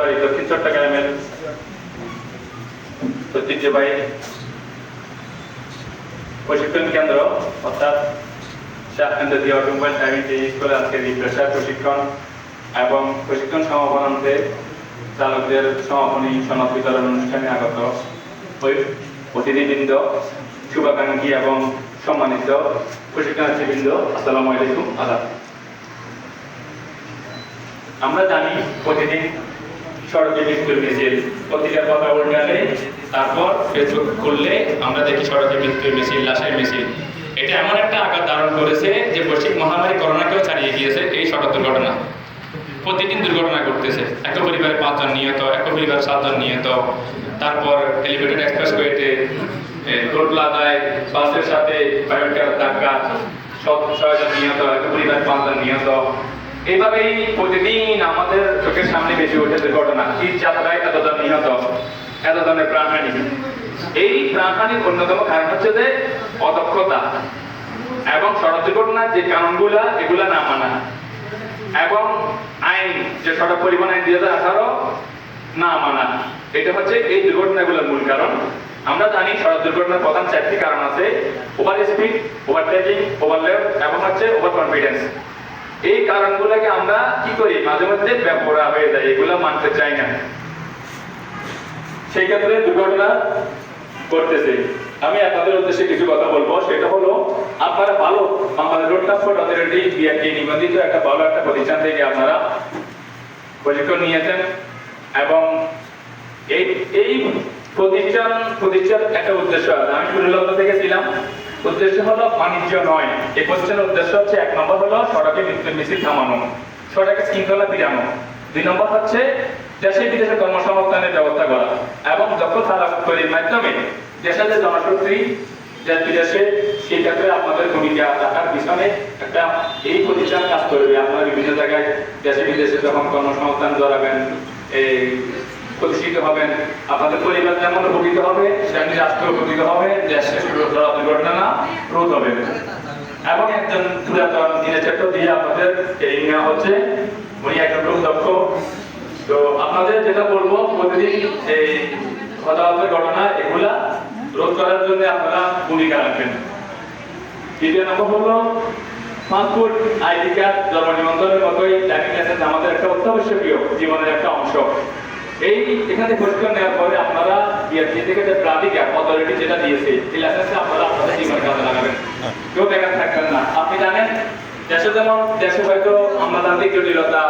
Sorry দক্ষিণ চট্টগ্রামের ঐতিহ্যবাহী প্রশিক্ষণ কেন্দ্র, অর্থাৎ শাহ কেন্দ্রীয় অটোমোবাইল ড্রাইভিং ট্রেনিং স্কুলে আজকের রিফ্রেশার প্রশিক্ষণ এবং প্রশিক্ষণ সমাপনান্তে চালকদের সমাপনী সনদ বিতরণ অনুষ্ঠানে আগত ওই অতিথিবৃন্দ, শুভাকাঙ্ক্ষী এবং সম্মানিত প্রশিক্ষণার্থীবৃন্দ, আসসালামু আলাইকুম, আদাব। আমরা জানি প্রতিদিন সড়কে মৃত্যুর মিছিল পত্রিকার কথা উল্টালে, তারপর ফেসবুক খুললে আমরা দেখি সড়কে মৃত্যুর মিছিল, লাশের মিছিল। এটা এমন একটা আকার ধারণ করেছে যে বৈশ্বিক মহামারী করোনাকেও ছাড়িয়ে গিয়েছে এই সড়ক দুর্ঘটনা। প্রতিদিন দুর্ঘটনা ঘটতেছে। এক পরিবারে পাঁচজন নিহত, এক পরিবারে সাতজন নিহত। তারপর এলিভেটেড এক্সপ্রেসওয়েতে টোল প্লাজায় বাসের সাথে ধাক্কা, সব ছয়জন নিহত এক পরিবারে পাঁচজন নিহত। এইভাবেই প্রতিদিন আমাদের চোখের সামনে বেশি ওঠে দুর্ঘটনা ঈদ যাত্রায় এতজন নিহত এতজনের প্রাণহানি। এই প্রাণহানির অন্যতম কারণ হচ্ছে যে অদক্ষতা। এবং সড়ক দুর্ঘটনার যে কারণগুলা, এগুলা না মানা। এবং আইন, যে সড়ক পরিবহন আইন দুই হাজার আঠারো, না মানা। এটা হচ্ছে এই দুর্ঘটনাগুলোর মূল কারণ। আমরা জানি সড়ক দুর্ঘটনার প্রধান চারটি কারণ আছে over speed overtaking overlap এবং হচ্ছে ওভার কনফিডেন্স এই কারণগুলোকে আমরা কি করি? মাঝে মধ্যে ব্যাপরা হয়ে যায় এগুলো মানতে চাই না। সেই ক্ষেত্রে দুর্ঘটনা করতেছে আমি আপনাদের উদ্দেশ্যে কিছু কথা বলব। সেটা হলো, আপনারা ভালো আমাদের রোড ট্রান্সপোর্ট অথরিটি বিআরটি নিবন্ধিত একটা ভালো একটা প্রতিষ্ঠান থেকে আপনারা প্রশিক্ষণ নিয়েছেন এবং এই এই প্রতিষ্ঠান প্রতিষ্ঠান একটা উদ্দেশ্য আছে। আমি শুরুলগ্ন থেকে ছিলাম। উদ্দেশ্য হলো বাণিজ্য নয়। এই কোশ্চেনের উদ্দেশ্য হচ্ছে, এক নম্বর হলো সড়কে মৃত্যুর মিছিল থামানো। সড়কে শৃঙ্খলা ফিরানো দুই নম্বর হচ্ছে, দেশে বিদেশে কর্মসংস্থানের ব্যবস্থা করা এবং দক্ষতা লাভ তৈরির মাধ্যমে দেশের যে জনশক্তি, দেশ বিদেশে, সেই ক্ষেত্রে আপনাদের ভূমিকা রাখার পিছনে একটা এই প্রতিষ্ঠান কাজ করবে। আপনারা বিভিন্ন জায়গায় দেশে বিদেশে যখন কর্মসংস্থান জড়াবেন এই প্রতিষ্ঠিত হবেন। আপনাদের পরিবার যেমন উপকৃত হবে? সেমনি রাষ্ট্র উপকৃত হবে দেশে দুর্ঘটনা না, রোধ হবে। এবং একজন পুরাতন ক্ষেত্র দিয়ে আপনাদের এই নেওয়া হচ্ছে, উনি একজন খুব দক্ষ তো আপনাদের যেটা বলব, প্রতিদিন এই হতাহতের ঘটনা, এগুলা রোধ করার জন্য আপনারা ভূমিকা রাখবেন দ্বিতীয় নম্বর হলো, পাসপোর্ট আইডি কার্ড জন্ম নিবন্ধনের মতোই ড্রাইভিং লাইসেন্স আমাদের একটা অত্যাবশ্যকীয় জীবনের একটা অংশ। এই এখানে প্রশিক্ষণ নেওয়ার পরে আপনারা বিআরসি থেকে যে প্রাধিকার অথরিটি যেটা দিয়েছে, এই লাইসেন্সটা আপনারা আপনাদের জীবনের কাজে লাগাবেন। কেউ বেকার থাকবেন না। আপনি জানেন, দেশে যেমন, দেশে হয়তো আমলাতান্ত্রিক জটিলতা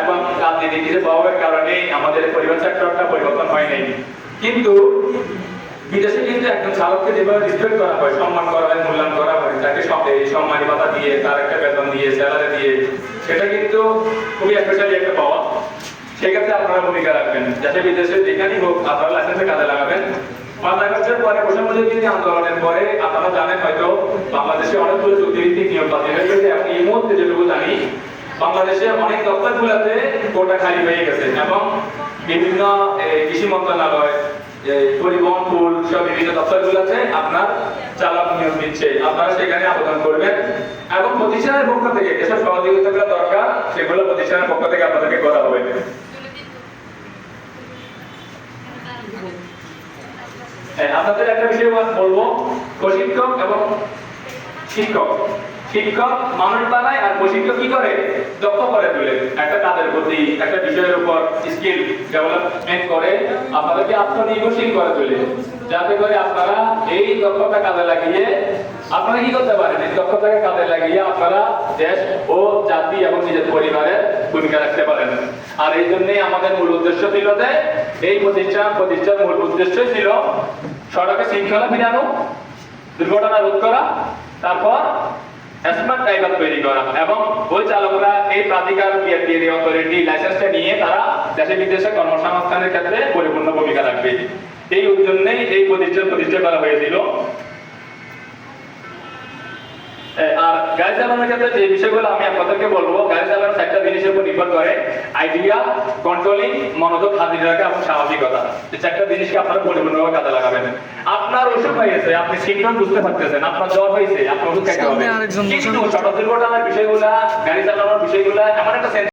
এবং রাজনীতি কিছু প্রভাবের কারণে আমাদের পরিবার সেক্টরটা পরিবর্তন হয় নাই। কিন্তু বিদেশে কিন্তু একজন চালককে যেভাবে রেসপেক্ট করা হয়, সম্মান করা হয়, মূল্যায়ন করা হয়, তাকে সম্মানী ভাতা দিয়ে, তার একটা বেতন দিয়ে স্যালারি দিয়ে, সেটা কিন্তু খুবই স্পেশালি একটা পাওয়া। সেক্ষেত্রে আপনারা ভূমিকা রাখবেন। যাতে বিদেশে যেখানেই হোক আপনারা লাইসেন্সে কাজে লাগাবেন। পরে আন্দোলনের পরে আপনারা জানেন হয়তো বাংলাদেশে অনেকগুলো চুক্তিভিত্তিক হয়ে গেছে। এবং এই মুহূর্তে যেটুকু জানি বাংলাদেশে অনেক কোটা খালি হয়ে গেছে এবং বিভিন্ন কৃষি মন্ত্রণালয় পরিবহন পুল সব বিভিন্ন দপ্তরগুলোতে আপনার চালক নিয়োগ দিচ্ছে। আপনারা সেখানে আবেদন করবেন। এবং প্রতিষ্ঠানের পক্ষ থেকে যেসব সহযোগিতাগুলো দরকার, সেগুলো প্রতিষ্ঠানের পক্ষ থেকে আপনাদেরকে করা হবে হ্যাঁ, আপনাদের একটা বিষয় বলব প্রশিক্ষক এবং শিক্ষক। শিক্ষক মানুষ বানায় আর প্রশিক্ষক কি করে? দক্ষ করে তোলে। একটা তাদের প্রতি একটা বিষয়ের উপর স্কিল ডেভেলপমেন্ট করে, আপনাদেরকে আত্মনির্ভরশীল করে তোলে। যাতে করে আপনারা এই দক্ষতা কাজে লাগিয়ে, আপনারা কি করতে পারেন? এই দক্ষতাকে কাজে লাগিয়ে আপনারা দেশ ও জাতি এবং নিজের পরিবারের ভূমিকা রাখতে পারেন। আর এই জন্যই আমাদের মূল উদ্দেশ্য ছিল যে, এই প্রতিষ্ঠান, প্রতিষ্ঠার মূল উদ্দেশ্য ছিল সড়কে শৃঙ্খলা ফিরানো। দুর্ঘটনা রোধ করা, তারপর স্মার্ট ড্রাইভার তৈরি করা এবং ওই চালকরা এই প্রাধিকার বিআরটিএ অথরিটি লাইসেন্সটা নিয়ে তারা দেশে বিদেশে কর্মসংস্থানের ক্ষেত্রে পরিপূর্ণ ভূমিকা রাখবে। এই জন্যই এই প্রতিষ্ঠান প্রতিষ্ঠা করা হয়েছিল। আর গাড়ি চালানোর ক্ষেত্রে যে বিষয়গুলো আমি আপনাদেরকে বলব গাড়ি চালানোর চারটা জিনিসের উপর নির্ভর করে আইডিয়া কন্ট্রোলিং মনোযোগ হাজির রাখা এবং এই চারটা জিনিসকে আপনারা পরিপূর্ণভাবে কাজে লাগাবেন। আপনার অসুখ হয়েছে আপনি সিমটম বুঝতে পারতেছেন আপনার জ্বর হয়েছে আপনার ওষুধ হবে? কিন্তু সড়ক দুর্ঘটনার বিষয়গুলা গাড়ি চালানোর বিষয়গুলা এমন একটা